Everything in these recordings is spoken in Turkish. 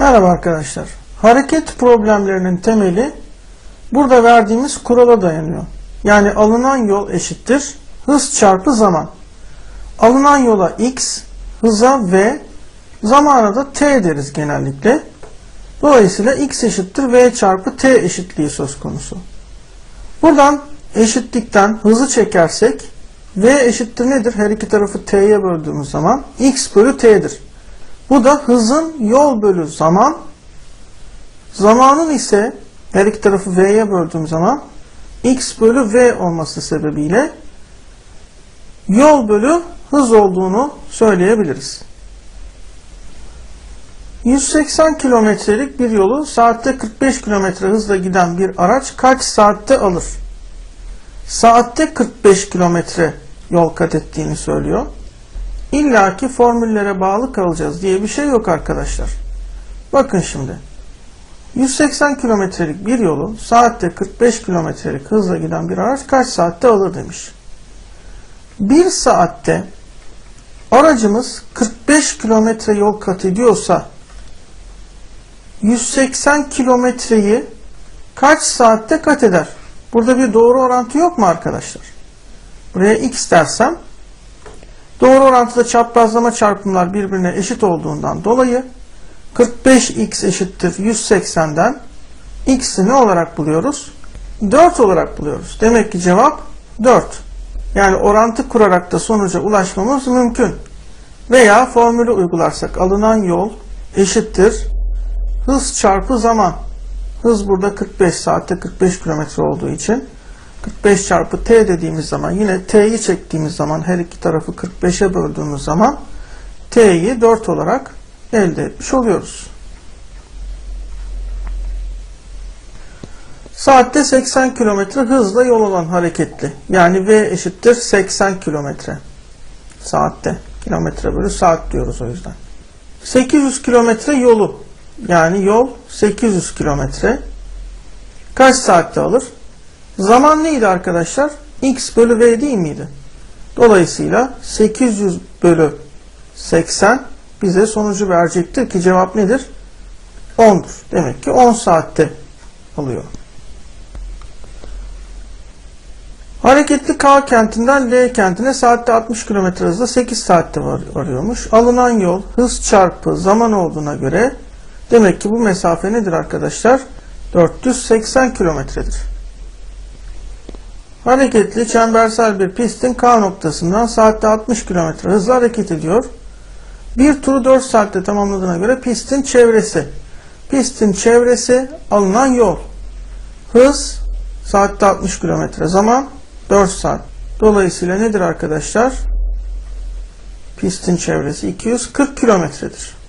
Merhaba arkadaşlar. Hareket problemlerinin temeli burada verdiğimiz kurala dayanıyor. Yani alınan yol eşittir hız çarpı zaman. Alınan yola x, hıza v, zamana da t deriz genellikle. Dolayısıyla x eşittir v çarpı t eşitliği söz konusu. Buradan eşitlikten hızı çekersek v eşittir nedir? Her iki tarafı t'ye böldüğümüz zaman x bölü t'dir. Bu da hızın yol bölü zaman, zamanın ise her iki tarafı v'ye böldüğüm zaman x bölü v olması sebebiyle yol bölü hız olduğunu söyleyebiliriz. 180 kilometrelik bir yolu saatte 45 kilometre hızla giden bir araç kaç saatte alır? Saatte 45 kilometre yol kat ettiğini söylüyor. İlla ki formüllere bağlı kalacağız diye bir şey yok arkadaşlar. Bakın şimdi. 180 kilometrelik bir yolu saatte 45 kilometrelik hızla giden bir araç kaç saatte alır demiş. Bir saatte aracımız 45 kilometre yol kat ediyorsa 180 kilometreyi kaç saatte kat eder? Burada bir doğru orantı yok mu arkadaşlar? Buraya x dersem doğru orantıda çaprazlama çarpımlar birbirine eşit olduğundan dolayı 45x eşittir 180'den x'i ne olarak buluyoruz? 4 olarak buluyoruz. Demek ki cevap 4. Yani orantı kurarak da sonuca ulaşmamız mümkün. Veya formülü uygularsak alınan yol eşittir hız çarpı zaman. Hız burada 45 saatte 45 kilometre olduğu için 45 çarpı t dediğimiz zaman yine t'yi çektiğimiz zaman her iki tarafı 45'e böldüğümüz zaman t'yi 4 olarak elde etmiş oluyoruz. Saatte 80 kilometre hızla yol olan hareketli. Yani v eşittir 80 kilometre. Saatte. Kilometre bölü saat diyoruz o yüzden. 800 kilometre yolu. Yani yol 800 kilometre. Kaç saatte alır? Zaman neydi arkadaşlar? x bölü v değil miydi? Dolayısıyla 800 bölü 80 bize sonucu verecektir ki cevap nedir? 10'dur. Demek ki 10 saatte alıyor. Hareketli K kentinden L kentine saatte 60 km hızla 8 saatte var, varıyormuş. Alınan yol hız çarpı zaman olduğuna göre demek ki bu mesafe nedir arkadaşlar? 480 kilometredir. Hareketli çembersel bir pistin K noktasından saatte 60 km hızla hareket ediyor. Bir turu 4 saatte tamamladığına göre pistin çevresi. Pistin çevresi alınan yol. Hız saatte 60 km. Zaman 4 saat. Dolayısıyla nedir arkadaşlar? Pistin çevresi 240 kilometredir.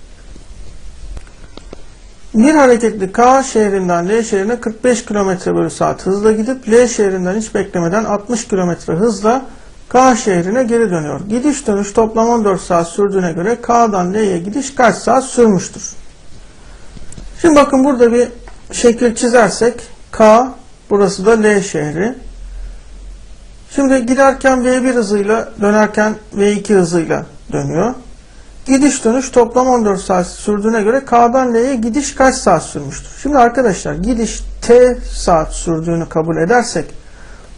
Bir hareketli K şehrinden L şehrine 45 km bölü saat hızla gidip L şehrinden hiç beklemeden 60 km hızla K şehrine geri dönüyor. Gidiş dönüş toplam 14 saat sürdüğüne göre K'dan L'ye gidiş kaç saat sürmüştür? Şimdi bakın burada bir şekil çizersek K, burası da L şehri. Şimdi giderken V1 hızıyla dönerken V2 hızıyla dönüyor. Gidiş dönüş toplam 14 saat sürdüğüne göre K'dan L'ye gidiş kaç saat sürmüştür? Şimdi arkadaşlar gidiş T saat sürdüğünü kabul edersek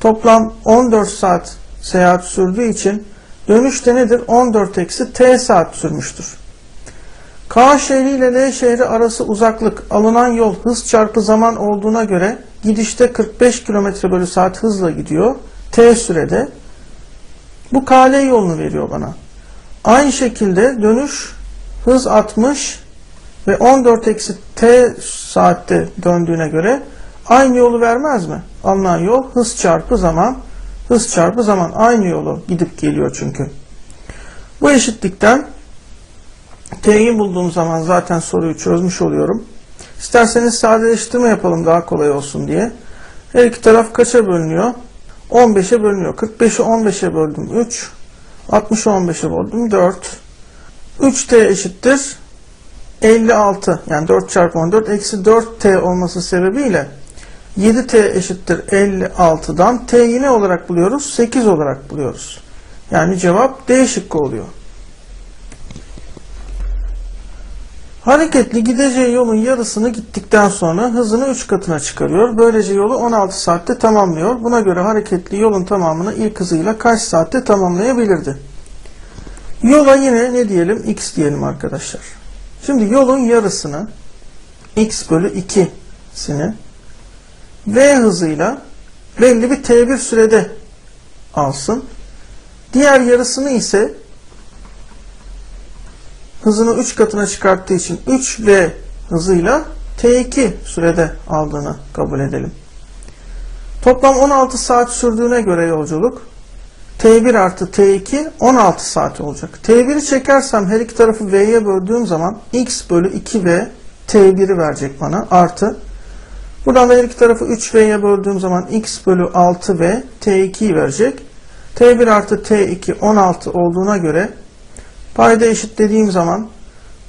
toplam 14 saat seyahat sürdüğü için dönüşte nedir? 14 eksi T saat sürmüştür. K şehri ile L şehri arası uzaklık alınan yol hız çarpı zaman olduğuna göre gidişte 45 km bölü saat hızla gidiyor. T sürede. Bu KL yolunu veriyor bana. Aynı şekilde dönüş hız 60 ve 14 eksi T saatte döndüğüne göre aynı yolu vermez mi? Alınan yol hız çarpı zaman hız çarpı zaman aynı yolu gidip geliyor çünkü. Bu eşitlikten T'yi bulduğum zaman zaten soruyu çözmüş oluyorum. İsterseniz sadeleştirme yapalım daha kolay olsun diye. Her iki taraf kaça bölünüyor? 15'e bölünüyor. 45'i 15'e böldüm 3. 60'ı 15'e böldüm 4. 3T eşittir 56 yani 4 çarpı 14 eksi 4T olması sebebiyle 7T eşittir 56'dan T'yi ne olarak buluyoruz? 8 olarak buluyoruz. Yani cevap D şıkkı oluyor. Hareketli gideceği yolun yarısını gittikten sonra hızını 3 katına çıkarıyor. Böylece yolu 16 saatte tamamlıyor. Buna göre hareketli yolun tamamını ilk hızıyla kaç saatte tamamlayabilirdi? Yola yine ne diyelim? X diyelim arkadaşlar. Şimdi yolun yarısını X bölü 2'sini V hızıyla belli bir T1 sürede alsın. Diğer yarısını ise hızını 3 katına çıkarttığı için 3V hızıyla T2 sürede aldığını kabul edelim. Toplam 16 saat sürdüğüne göre yolculuk T1 artı T2 16 saat olacak. T1'i çekersem her iki tarafı V'ye böldüğüm zaman X bölü 2V T1'i verecek bana artı Buradan da her iki tarafı 3V'ye böldüğüm zaman X bölü 6V T2'yi verecek. T1 artı T2 16 olduğuna göre payda eşitlediğim zaman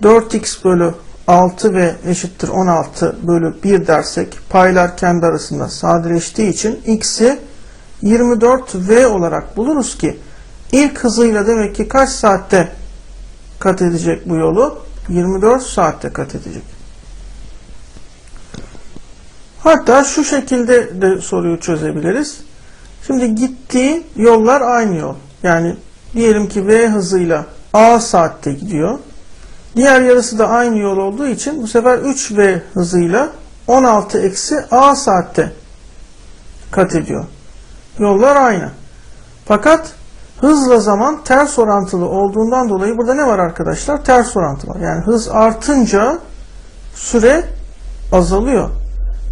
4X bölü 6V eşittir 16 bölü 1 dersek paylar kendi arasında sadeleştiği için X'i 24V olarak buluruz ki ilk hızıyla demek ki kaç saatte kat edecek bu yolu? 24 saatte kat edecek. Hatta şu şekilde de soruyu çözebiliriz. Şimdi gittiği yollar aynı yol. Yani diyelim ki V hızıyla A saatte gidiyor. Diğer yarısı da aynı yol olduğu için bu sefer 3V hızıyla 16 eksi A saatte kat ediyor. Yollar aynı. Fakat hızla zaman ters orantılı olduğundan dolayı burada ne var arkadaşlar? Ters orantı var. Yani hız artınca süre azalıyor.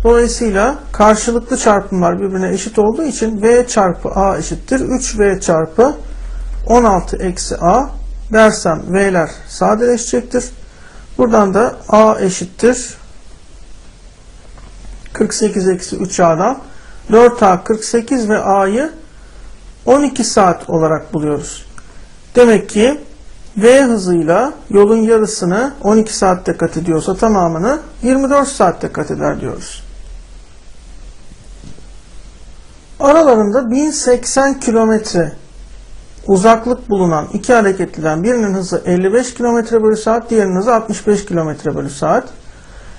Dolayısıyla karşılıklı çarpımlar birbirine eşit olduğu için V çarpı A eşittir. 3V çarpı 16 eksi A dersem V'ler sadeleşecektir. Buradan da A eşittir. 48 eksi 3A'dan 4A 48 ve A'yı 12 saat olarak buluyoruz. Demek ki V hızıyla yolun yarısını 12 saatte kat ediyorsa tamamını 24 saatte kat eder diyoruz. Aralarında 1080 kilometre uzaklık bulunan iki hareketliden birinin hızı 55 km bölü saat, diğerinin hızı 65 km bölü saat.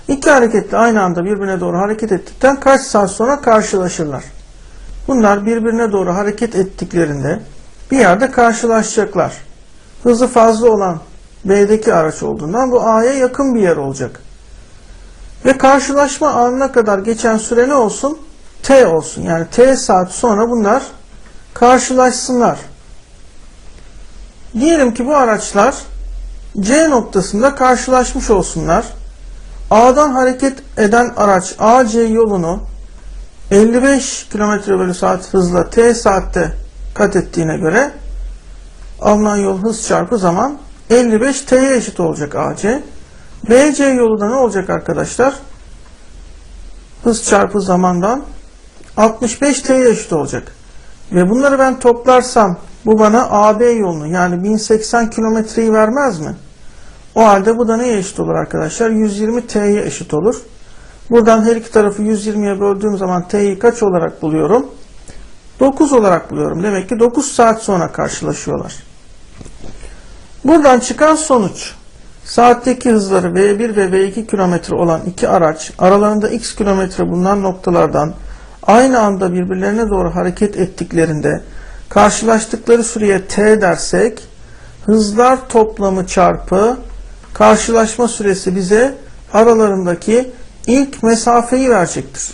İki hareketli aynı anda birbirine doğru hareket ettikten kaç saat sonra karşılaşırlar? Bunlar birbirine doğru hareket ettiklerinde bir yerde karşılaşacaklar. Hızı fazla olan B'deki araç olduğundan bu A'ya yakın bir yer olacak. Ve karşılaşma anına kadar geçen süre ne olsun? T olsun. Yani T saat sonra bunlar karşılaşsınlar. Diyelim ki bu araçlar C noktasında karşılaşmış olsunlar. A'dan hareket eden araç AC yolunu 55 km bölü saat hızla T saatte kat ettiğine göre alınan yol hız çarpı zaman 55 T'ye eşit olacak AC. BC yolu da ne olacak arkadaşlar? Hız çarpı zamandan 65 T'ye eşit olacak. Ve bunları ben toplarsam bu bana AB yolunu yani 1080 kilometreyi vermez mi? O halde bu da neye eşit olur arkadaşlar? 120 T'ye eşit olur. Buradan her iki tarafı 120'ye böldüğüm zaman T'yi kaç olarak buluyorum? 9 olarak buluyorum. Demek ki 9 saat sonra karşılaşıyorlar. Buradan çıkan sonuç saatteki hızları V1 ve V2 kilometre olan iki araç aralarında x kilometre bulunan noktalardan aynı anda birbirlerine doğru hareket ettiklerinde karşılaştıkları süreye t dersek hızlar toplamı çarpı karşılaşma süresi bize aralarındaki ilk mesafeyi verecektir.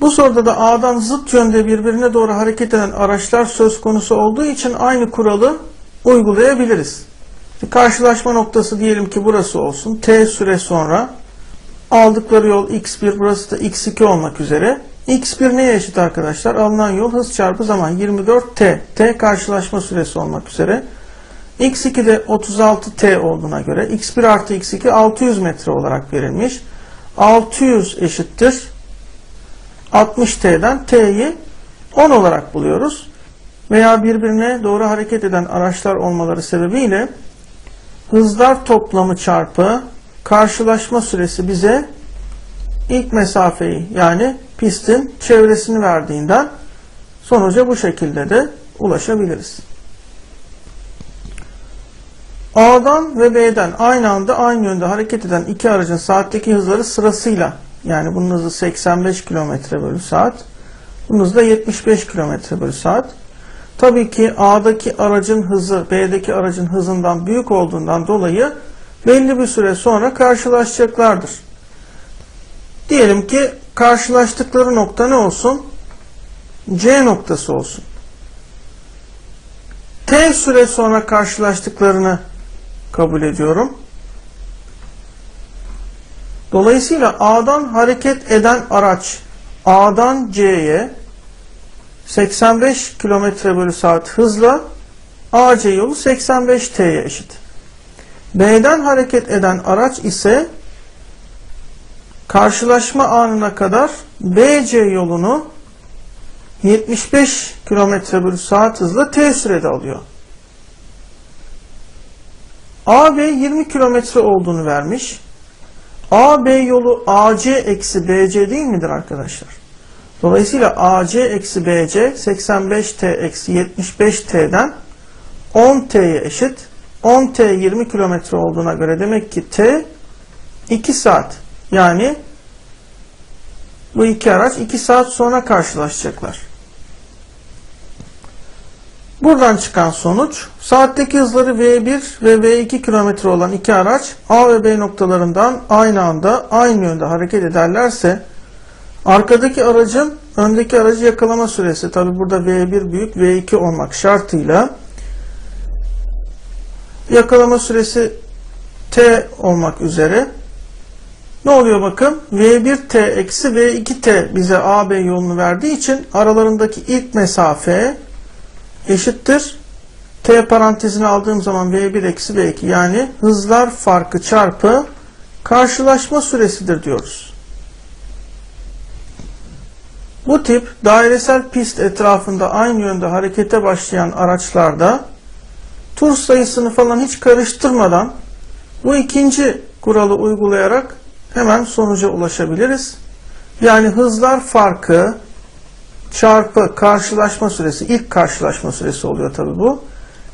Bu soruda da A'dan zıt yönde birbirine doğru hareket eden araçlar söz konusu olduğu için aynı kuralı uygulayabiliriz. Karşılaşma noktası diyelim ki burası olsun. T süre sonra aldıkları yol x1 burası da x2 olmak üzere. X1 neye eşit arkadaşlar? Alınan yol hız çarpı zaman 24t. t karşılaşma süresi olmak üzere. x2 de 36t olduğuna göre x1 artı x2 600 metre olarak verilmiş. 600 eşittir 60t'den t'yi 10 olarak buluyoruz. Veya birbirine doğru hareket eden araçlar olmaları sebebiyle hızlar toplamı çarpı karşılaşma süresi bize ilk mesafeyi yani pistin çevresini verdiğinden sonuca bu şekilde de ulaşabiliriz. A'dan ve B'den aynı anda aynı yönde hareket eden iki aracın saatteki hızları sırasıyla yani bunun hızı 85 km bölü saat bunun hızı da 75 km bölü saat. Tabii ki A'daki aracın hızı B'deki aracın hızından büyük olduğundan dolayı belli bir süre sonra karşılaşacaklardır. Diyelim ki karşılaştıkları nokta ne olsun? C noktası olsun. T süre sonra karşılaştıklarını kabul ediyorum. Dolayısıyla A'dan hareket eden araç A'dan C'ye 85 km bölü saat hızla AC yolu 85 T'ye eşit. B'den hareket eden araç ise karşılaşma anına kadar BC yolunu 75 km bölü saat hızla T sürede alıyor. AB 20 kilometre olduğunu vermiş. AB yolu AC eksi BC değil midir arkadaşlar? Dolayısıyla AC eksi BC 85T eksi 75T'den 10T'ye eşit. 10T 20 kilometre olduğuna göre demek ki T 2 saat. Yani bu iki araç 2 saat sonra karşılaşacaklar. Buradan çıkan sonuç saatteki hızları V1 ve V2 kilometre olan iki araç A ve B noktalarından aynı anda aynı yönde hareket ederlerse arkadaki aracın öndeki aracı yakalama süresi tabi burada V1 büyük V2 olmak şartıyla yakalama süresi T olmak üzere ne oluyor bakın V1T eksi V2T bize AB yolunu verdiği için aralarındaki ilk mesafe eşittir. T parantezini aldığım zaman V1 eksi V2 yani hızlar farkı çarpı karşılaşma süresidir diyoruz. Bu tip dairesel pist etrafında aynı yönde harekete başlayan araçlarda tur sayısını falan hiç karıştırmadan bu ikinci kuralı uygulayarak hemen sonuca ulaşabiliriz. Yani hızlar farkı çarpı karşılaşma süresi, ilk karşılaşma süresi oluyor tabi bu,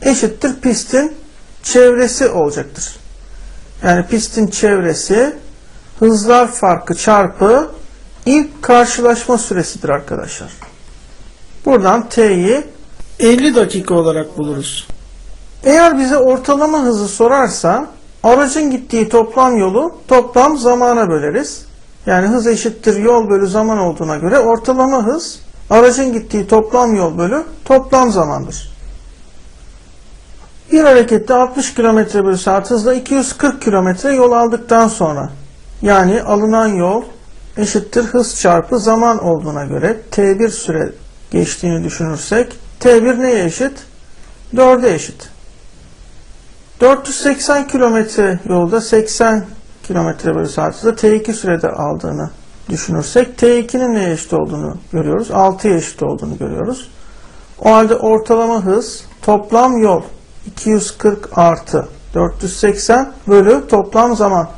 eşittir pistin çevresi olacaktır. Yani pistin çevresi hızlar farkı çarpı ilk karşılaşma süresidir arkadaşlar. Buradan T'yi 50 dakika olarak buluruz. Eğer bize ortalama hızı sorarsa aracın gittiği toplam yolu toplam zamana böleriz. Yani hız eşittir yol bölü zaman olduğuna göre ortalama hız aracın gittiği toplam yol bölü toplam zamandır. Bir harekette 60 km bölü saat hızla 240 km yol aldıktan sonra yani alınan yol eşittir hız çarpı zaman olduğuna göre T1 süre geçtiğini düşünürsek T1 neye eşit? 4'e eşit. 480 kilometre yolda 80 kilometre bölü saat hızla T2 sürede aldığını düşünürsek T2'nin neye eşit olduğunu görüyoruz. 6'ya eşit olduğunu görüyoruz. O halde ortalama hız toplam yol 240 artı 480 bölü toplam zaman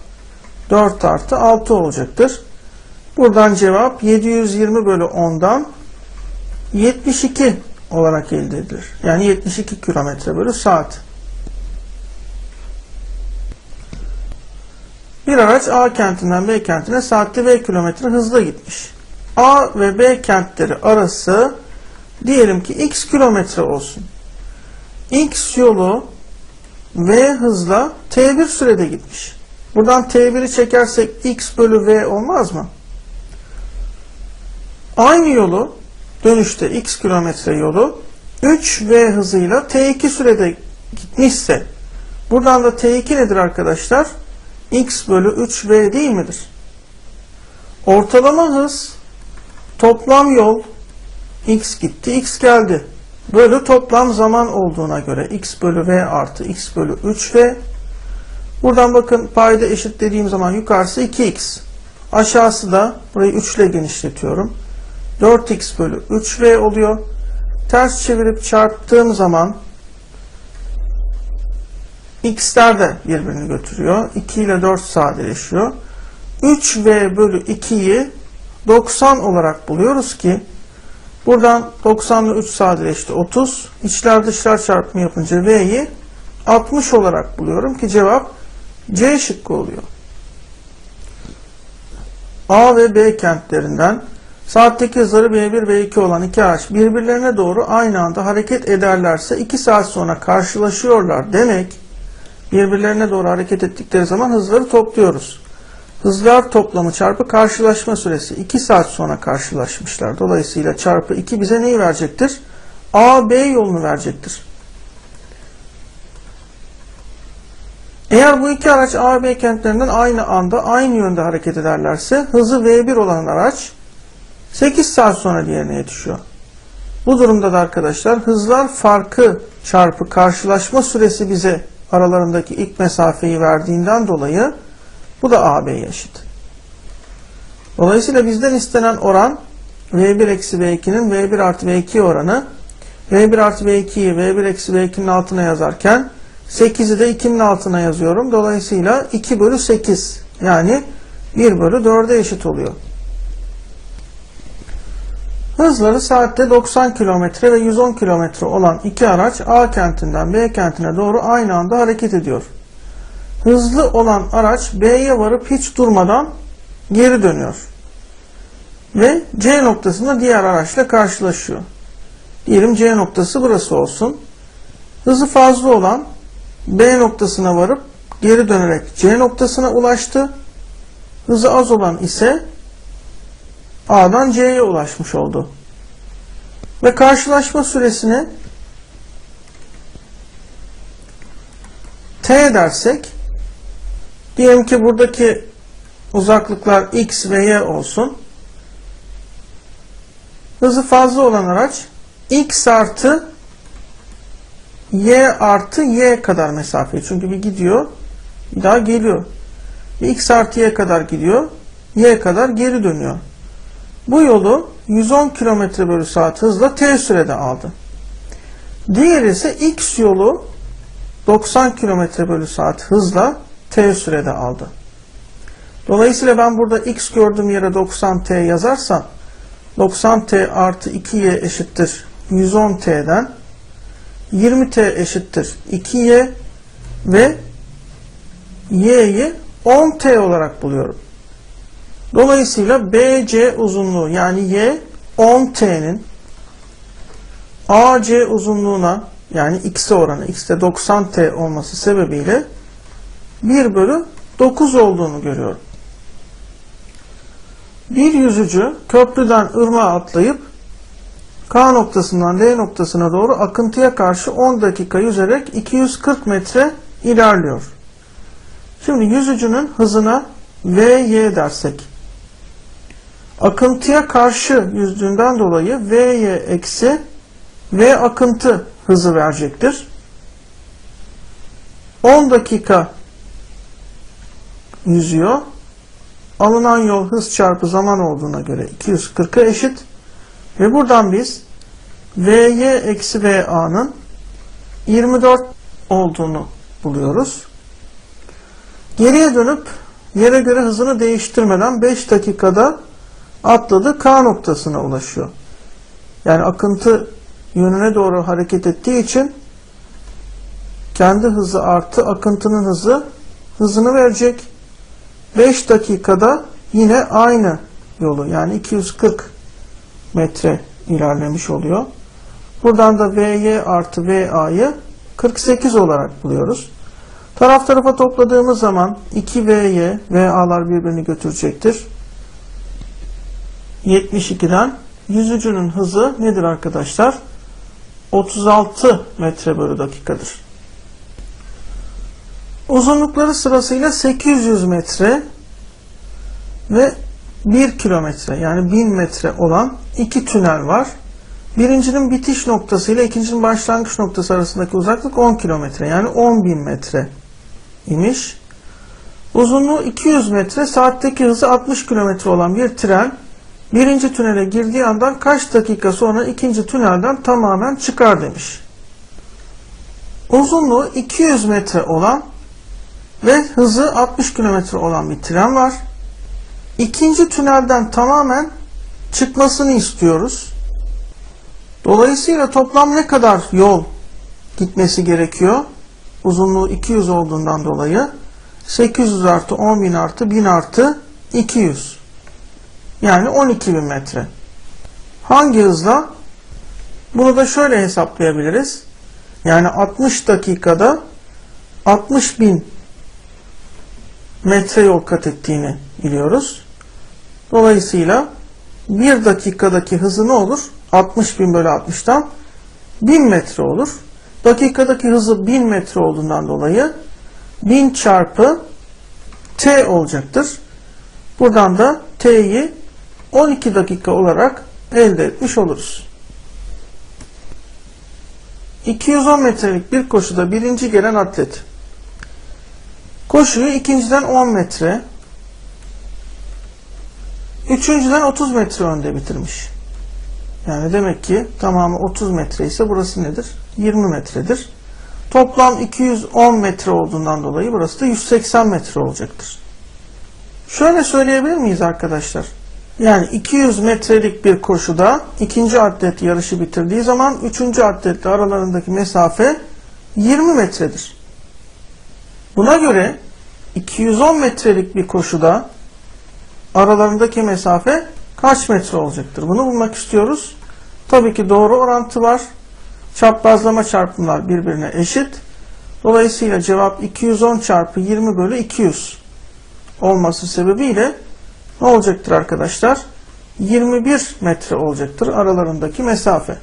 4 artı 6 olacaktır. Buradan cevap 720 bölü 10'dan 72 olarak elde edilir. Yani 72 kilometre bölü saat. Bir araç A kentinden B kentine saatte V kilometre hızla gitmiş. A ve B kentleri arası diyelim ki X kilometre olsun. X yolu V hızla T1 sürede gitmiş. Buradan T1'i çekersek X bölü V olmaz mı? Aynı yolu dönüşte X kilometre yolu 3V hızıyla T2 sürede gitmişse buradan da T2 nedir arkadaşlar? X bölü 3v değil midir? Ortalama hız toplam yol x gitti, x geldi. Bölü toplam zaman olduğuna göre x bölü v artı x bölü 3v. Buradan bakın payda eşitlediğim zaman yukarısı 2x. Aşağısı da burayı 3 ile genişletiyorum. 4x bölü 3v oluyor. Ters çevirip çarptığım zaman x'ler de birbirini götürüyor. 2 ile 4 sadeleşiyor. 3v bölü 2'yi 90 olarak buluyoruz ki buradan 90 ile 3 sadeleşti 30. İçler dışlar çarpımı yapınca v'yi 60 olarak buluyorum ki cevap C şıkkı oluyor. A ve B kentlerinden saatteki hızları V1 ve 2 olan iki araç birbirlerine doğru aynı anda hareket ederlerse 2 saat sonra karşılaşıyorlar demek birbirlerine doğru hareket ettikleri zaman hızları topluyoruz. Hızlar toplamı çarpı karşılaşma süresi 2 saat sonra karşılaşmışlar. Dolayısıyla çarpı 2 bize neyi verecektir? A, B yolunu verecektir. Eğer bu iki araç A B kentlerinden aynı anda aynı yönde hareket ederlerse hızı V1 olan araç 8 saat sonra diğerine yetişiyor. Bu durumda da arkadaşlar hızlar farkı çarpı karşılaşma süresi bize aralarındaki ilk mesafeyi verdiğinden dolayı bu da AB'ye eşit. Dolayısıyla bizden istenen oran V1 eksi V2'nin V1 artı V2 oranı V1 artı V2'yi V1 eksi V2'nin altına yazarken 8'i de 2'nin altına yazıyorum. Dolayısıyla 2 bölü 8 yani 1 bölü 4'e eşit oluyor. Hızları saatte 90 km ve 110 km olan iki araç A kentinden B kentine doğru aynı anda hareket ediyor. Hızlı olan araç B'ye varıp hiç durmadan geri dönüyor. Ve C noktasında diğer araçla karşılaşıyor. Diyelim C noktası burası olsun. Hızı fazla olan B noktasına varıp geri dönerek C noktasına ulaştı. Hızı az olan ise A'dan C'ye ulaşmış oldu. Ve karşılaşma süresini T dersek diyelim ki buradaki uzaklıklar X ve Y olsun. Hızı fazla olan araç X artı Y artı Y kadar mesafeyi. Çünkü bir gidiyor bir daha geliyor. X artı Y kadar gidiyor. Y kadar geri dönüyor. Bu yolu 110 km bölü saat hızla T sürede aldı. Diğeri ise X yolu 90 km bölü saat hızla T sürede aldı. Dolayısıyla ben burada X gördüğüm yere 90T yazarsam 90T artı 2Y eşittir 110T'den 20T eşittir 2Y ve Y'yi 10T olarak buluyorum. Dolayısıyla BC uzunluğu yani Y 10T'nin AC uzunluğuna yani X'e oranı X'te 90T olması sebebiyle 1 bölü 9 olduğunu görüyorum. Bir yüzücü köprüden ırmağa atlayıp K noktasından D noktasına doğru akıntıya karşı 10 dakika yüzerek 240 metre ilerliyor. Şimdi yüzücünün hızına VY dersek akıntıya karşı yüzdüğünden dolayı Vy eksi V akıntı hızı verecektir. 10 dakika yüzüyor. Alınan yol hız çarpı zaman olduğuna göre 240'a eşit. Ve buradan biz Vy eksi Va'nın 24 olduğunu buluyoruz. Geriye dönüp yere göre hızını değiştirmeden 5 dakikada atladı K noktasına ulaşıyor. Yani akıntı yönüne doğru hareket ettiği için kendi hızı artı akıntının hızı hızını verecek. 5 dakikada yine aynı yolu yani 240 metre ilerlemiş oluyor. Buradan da Vy artı Va'yı 48 olarak buluyoruz. Taraf tarafa topladığımız zaman 2Vy, Va'lar birbirini götürecektir. 72'den yüzücünün hızı nedir arkadaşlar? 36 metre bölü dakikadır. Uzunlukları sırasıyla 800 metre ve 1 kilometre yani 1000 metre olan iki tünel var. Birincinin bitiş noktası ile ikincinin başlangıç noktası arasındaki uzaklık 10 kilometre yani 10.000 metre imiş. Uzunluğu 200 metre, saatteki hızı 60 kilometre olan bir tren birinci tünele girdiği andan kaç dakika sonra ikinci tünelden tamamen çıkar demiş. Uzunluğu 200 metre olan ve hızı 60 kilometre olan bir tren var. İkinci tünelden tamamen çıkmasını istiyoruz. Dolayısıyla toplam ne kadar yol gitmesi gerekiyor? uzunluğu 200 olduğundan dolayı 800 artı 10.000 artı 1000 artı 200. Yani 12.000 metre. Hangi hızla? Bunu da şöyle hesaplayabiliriz. Yani 60 dakikada 60.000 metre yol kat ettiğini biliyoruz. Dolayısıyla 1 dakikadaki hızı ne olur? 60.000 bölü 60'tan 1000 metre olur. Dakikadaki hızı 1000 metre olduğundan dolayı 1000 çarpı t olacaktır. Buradan da t'yi 12 dakika olarak elde etmiş oluruz. 210 metrelik bir koşuda birinci gelen atlet koşuyu ikinciden 10 metre üçüncüden 30 metre önde bitirmiş. Yani demek ki tamamı 30 metre ise burası nedir? 20 metredir. Toplam 210 metre olduğundan dolayı burası da 180 metre olacaktır. Şöyle söyleyebilir miyiz arkadaşlar? Yani 200 metrelik bir koşuda ikinci atlet yarışı bitirdiği zaman üçüncü atletle aralarındaki mesafe 20 metredir. Buna göre 210 metrelik bir koşuda aralarındaki mesafe kaç metre olacaktır? Bunu bulmak istiyoruz. Tabii ki doğru orantı var. Çaprazlama çarpımlar birbirine eşit. Dolayısıyla cevap 210 çarpı 20 bölü 200 olması sebebiyle ne olacaktır arkadaşlar? 21 metre olacaktır aralarındaki mesafe.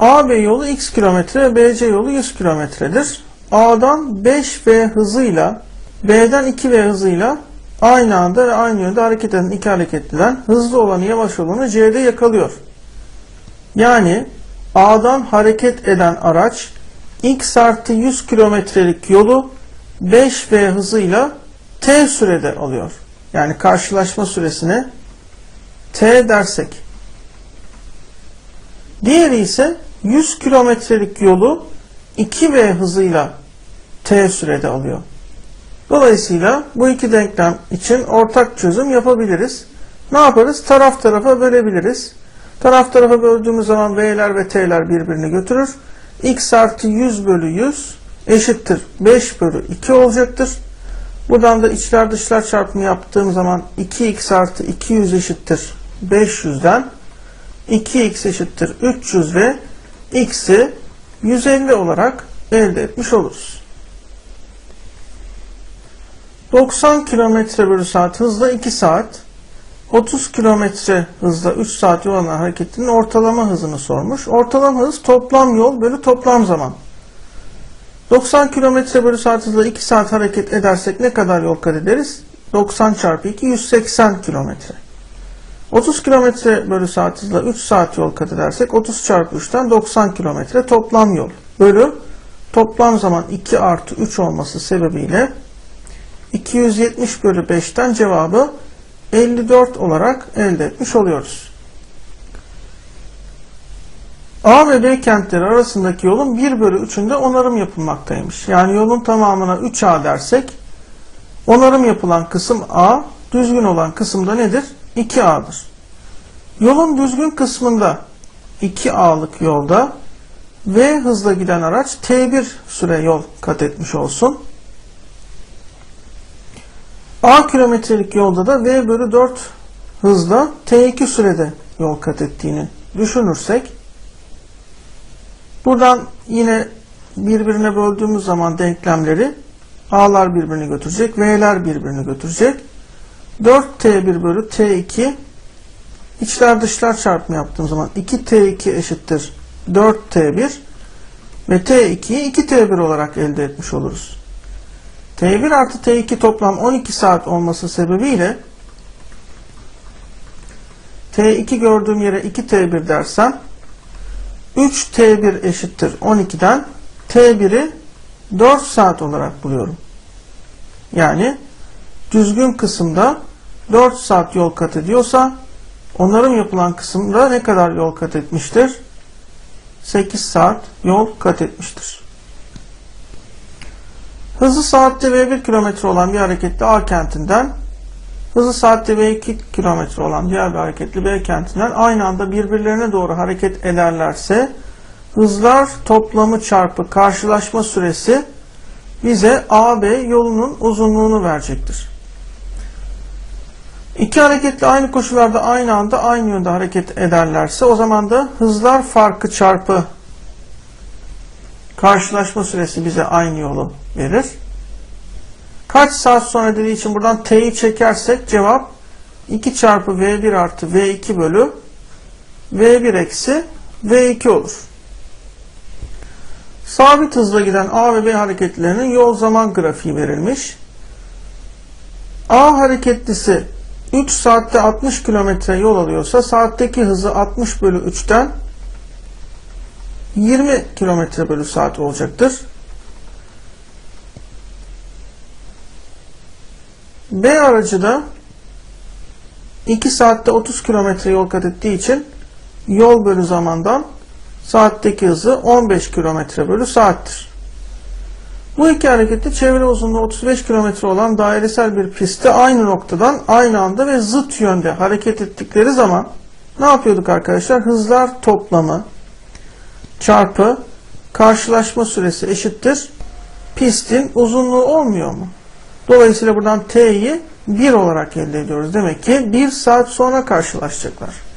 AB yolu x kilometre, BC yolu 100 kilometredir. A'dan 5V hızıyla, B'den 2V hızıyla aynı anda ve aynı yönde hareket eden iki hareketliden hızlı olanı yavaş olanı C'de yakalıyor. Yani A'dan hareket eden araç x artı 100 kilometrelik yolu 5V hızıyla T sürede alıyor. Yani karşılaşma süresine T dersek. Diğeri ise 100 kilometrelik yolu 2V hızıyla T sürede alıyor. Dolayısıyla bu iki denklem için ortak çözüm yapabiliriz. Ne yaparız? Taraf tarafa bölebiliriz. Taraf tarafa böldüğümüz zaman V'ler ve T'ler birbirini götürür. X artı 100 bölü 100 eşittir 5 bölü 2 olacaktır. Buradan da içler dışlar çarpımı yaptığım zaman 2x artı 200 eşittir 500'den 2x eşittir 300 ve x'i 150 olarak elde etmiş oluruz. 90 km bölü saat hızla 2 saat, 30 km hızla 3 saat yol hareketinin ortalama hızını sormuş. Ortalama hız toplam yol bölü toplam zaman. 90 km bölü saat hızla 2 saat hareket edersek ne kadar yol kat ederiz? 90 çarpı 2 180 km. 30 km bölü saat hızla 3 saat yol kat edersek 30 çarpı 3'ten 90 km toplam yol bölü toplam zaman 2 artı 3 olması sebebiyle 270 bölü 5'ten cevabı 54 olarak elde etmiş oluyoruz. A ve B kentleri arasındaki yolun 1 bölü 3'ünde onarım yapılmaktaymış. Yani yolun tamamına 3A dersek onarım yapılan kısım A, düzgün olan kısım da nedir? 2A'dır. Yolun düzgün kısmında 2A'lık yolda V hızla giden araç T1 süre yol kat etmiş olsun. A kilometrelik yolda da V bölü 4 hızla T2 sürede yol kat ettiğini düşünürsek buradan yine birbirine böldüğümüz zaman denklemleri A'lar birbirini götürecek, V'ler birbirini götürecek. 4T1 bölü T2 içler dışlar çarpımı yaptığım zaman 2T2 eşittir 4T1 ve T2'yi 2T1 olarak elde etmiş oluruz. T1 artı T2 toplam 12 saat olması sebebiyle T2 gördüğüm yere 2T1 dersem 3T1 eşittir 12'den T1'i 4 saat olarak buluyorum. Yani düzgün kısımda 4 saat yol kat ediyorsa onarım yapılan kısımda ne kadar yol kat etmiştir? 8 saat yol kat etmiştir. Hızı saatte V1 km olan bir hareketli A kentinden hızı saatte V2 km olan diğer bir hareketli B kentinden aynı anda birbirlerine doğru hareket ederlerse hızlar toplamı çarpı karşılaşma süresi bize AB yolunun uzunluğunu verecektir. İki hareketli aynı koşullarda aynı anda aynı yönde hareket ederlerse o zaman da hızlar farkı çarpı karşılaşma süresi bize aynı yolu verir. Kaç saat sonra dediği için buradan t'yi çekersek cevap 2 çarpı v1 artı v2 bölü v1 eksi v2 olur. Sabit hızla giden A ve B hareketlerinin yol zaman grafiği verilmiş. A hareketlisi 3 saatte 60 kilometre yol alıyorsa saatteki hızı 60 bölü 3'ten 20 kilometre bölü saat olacaktır. B aracı da 2 saatte 30 kilometre yol kat ettiği için yol bölü zamandan saatteki hızı 15 kilometre bölü saattir. Bu iki harekette çevre uzunluğu 35 kilometre olan dairesel bir pistte aynı noktadan aynı anda ve zıt yönde hareket ettikleri zaman ne yapıyorduk arkadaşlar? Hızlar toplamı çarpı karşılaşma süresi eşittir. Pistin uzunluğu olmuyor mu? Dolayısıyla buradan t'yi 1 olarak elde ediyoruz. Demek ki 1 saat sonra karşılaşacaklar.